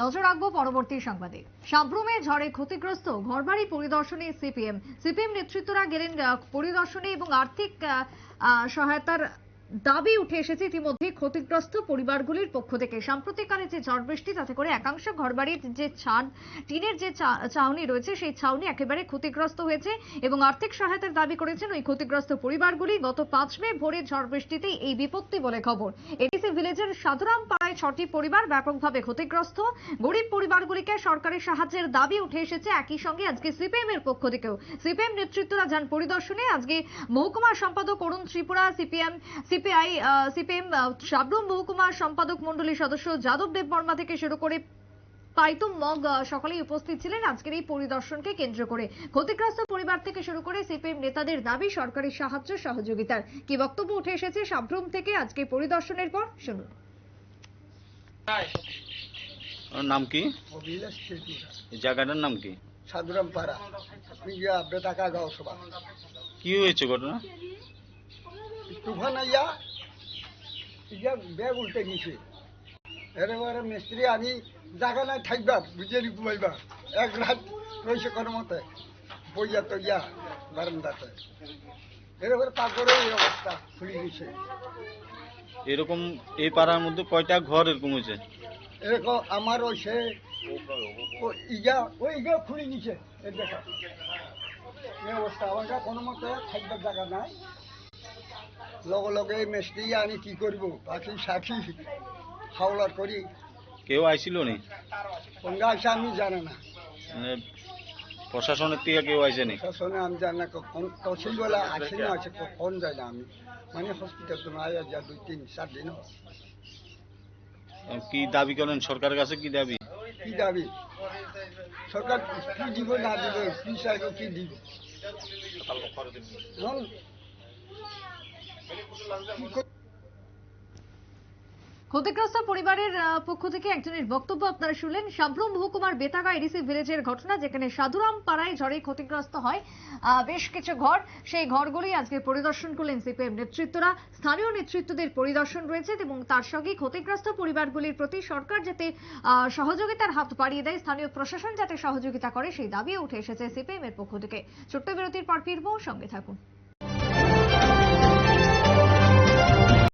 নজর রাখব পরবর্তী সংবাদে। সাব্রুমে ঝড়ে ক্ষতিগ্রস্ত ঘরবাড়ি পরিদর্শনে সিপিএম। সিপিএম নেতৃত্বরা গেলেন পরিদর্শনে এবং আর্থিক সহায়তার দাবি উঠে এসেছে ইতিমধ্যে ক্ষতিগ্রস্ত পরিবারগুলির পক্ষ থেকে। সাম্প্রতিককালে যে ঝড় বৃষ্টি তাতে করে একাংশ ঘরবাড়ির যে ছাদ টিনের যে ছাউনি রয়েছে, সেই ছাউনি একেবারে ক্ষতিগ্রস্ত হয়েছে এবং আর্থিক সহায়তার দাবি করেছেন ওই ক্ষতিগ্রস্ত পরিবারগুলি। গত পাঁচ মে ভোরে ঝড় বৃষ্টিতেই এই বিপত্তি বলে খবর। এডিসি ভিলেজের সাধারাম পাড়ায় ছটি পরিবার ব্যাপকভাবে ক্ষতিগ্রস্ত। গরিব পরিবারগুলিকে সরকারি সাহায্যের দাবি উঠে এসেছে একই সঙ্গে আজকে সিপিএম এর পক্ষ থেকেও। সিপিএম নেতৃত্বরা যান পরিদর্শনে। আজকে মহকুমা সম্পাদক Arun Tripura, CPM CPI CPM Sabroom মহকুমা সম্পাদক মণ্ডলীর সদস্য যাদব দেব বর্মা থেকে শুরু করে পাইতুম মগ সকলেই উপস্থিত ছিলেন আজকের এই পরিদর্শনকে কেন্দ্র করে। ক্ষতিগ্রস্ত পরিবার থেকে শুরু করে সিপিএম নেতাদের দাবি সরকারি সাহায্য সহযোগিতার। কি বক্তব্য উঠে এসেছে সাবরুম থেকে আজকে পরিদর্শনের পর? শুনুন। নাম কি? জায়গাটার নাম কি? সাধুরাম পাড়া। বেতাকা গাঁও সভা। কি হয়েছে ঘটনা? তুফান আইয়া ইয়া ব্যাগ উল্টে এবারে মিস্ত্রি আমি জায়গা নাই থাকবা বুঝে ঘুমাইবা এক রাত রয়েছে কোনো মতে বইয়া তো ইয়া বারান্দাতে এরপরে এই অবস্থা খুলে গেছে। এরকম এই পাড়ার মধ্যে কয়টা ঘর এরকম হয়েছে? এরকম আমার ওই সে ইয়া ওই ইয়া খুলে গেছে এর দেখা। এই অবস্থা আমার কোনো মতে থাকবার জায়গা নাই। লগে লগে এই মিস্ত্রি আনি কি করব? পাখি সাখি হাওলার করি। কেউ আইছিল নি? কোনটা আসে আমি জানে না। মানে প্রশাসনের থেকে কেউ আইছে নি? শাসনে আমি জানি না কোন তহসিল বলে আসে না আছে কোন যায় না আমি? মানে হসপিটাল তো আয়া যা দুই তিন চার দিন কি দাবি করেন? সরকারের কাছে কি দাবি? কি দাবি? সরকার কি দিব না দিব কি চাইব কি দিব? ক্ষতিগ্রস্ত পরিবারের পক্ষ থেকে একজনের বক্তব্য আপনারা শুনলেন। সাবরুম মহকুমার বেতাগা এডিসি ভিলেজের ঘটনা, যেখানে সাধুরাম পাড়ায় ঝড়ে ক্ষতিগ্রস্ত হয় বেশ কিছু ঘর। সেই ঘরগুলি আজকে পরিদর্শন করলেন সিপিএম নেতৃত্বরা। স্থানীয় নেতৃত্বদের পরিদর্শন রয়েছে এবং তার সঙ্গে ক্ষতিগ্রস্ত পরিবারগুলির প্রতি সরকার যাতে সহযোগিতার হাত বাড়িয়ে দেয়, স্থানীয় প্রশাসন যাতে সহযোগিতা করে, সেই দাবিও উঠে এসেছে সিপিএম এর পক্ষ থেকে। ছোট্ট বিরতির পর ফিরবো, সঙ্গে থাকুন।